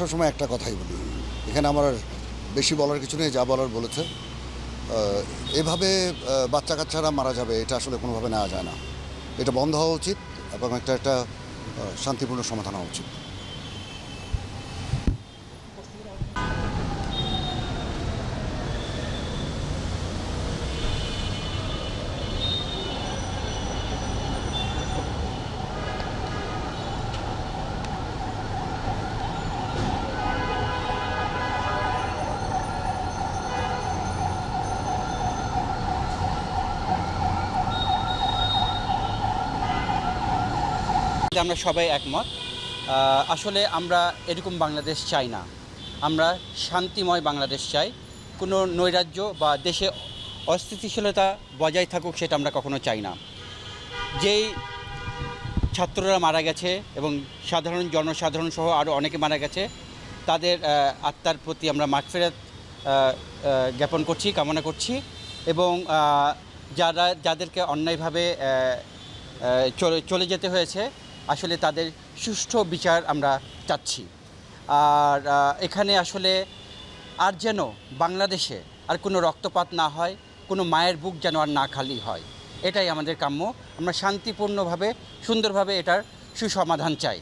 সবসময় একটা কথাই বলি। এখানে আমার বেশি বলার কিছু নেই, যা বলার বলেছে। এভাবে বাচ্চা কাচ্চারা মারা যাবে, এটা আসলে কোনোভাবে নেওয়া যায় না। এটা বন্ধ হওয়া উচিত এবং একটা একটা শান্তিপূর্ণ সমাধান হওয়া উচিত। আমরা সবাই একমত। আসলে আমরা এরকম বাংলাদেশ চাই না। আমরা শান্তিময় বাংলাদেশ চাই। কোনো নৈরাজ্য বা দেশে অস্থিতিশীলতা বজায় থাকুক সেটা আমরা কখনো চাই না। যেই ছাত্ররা মারা গেছে এবং সাধারণ জনসাধারণ সহ আরও অনেকে মারা গেছে তাদের আত্মার প্রতি আমরা আহ, জ্ঞাপন করছি কামনা করছি এবং যারা যাদেরকে অন্যায়ভাবে চলে যেতে হয়েছে আসলে তাদের সুষ্ঠু বিচার আমরা চাচ্ছি। আর এখানে আসলে আর যেন বাংলাদেশে আর কোনো রক্তপাত না হয়, কোনো মায়ের বুক যেন আর না খালি হয়, এটাই আমাদের কাম্য। আমরা শান্তিপূর্ণভাবে, সুন্দরভাবে এটার সুসমাধান চাই।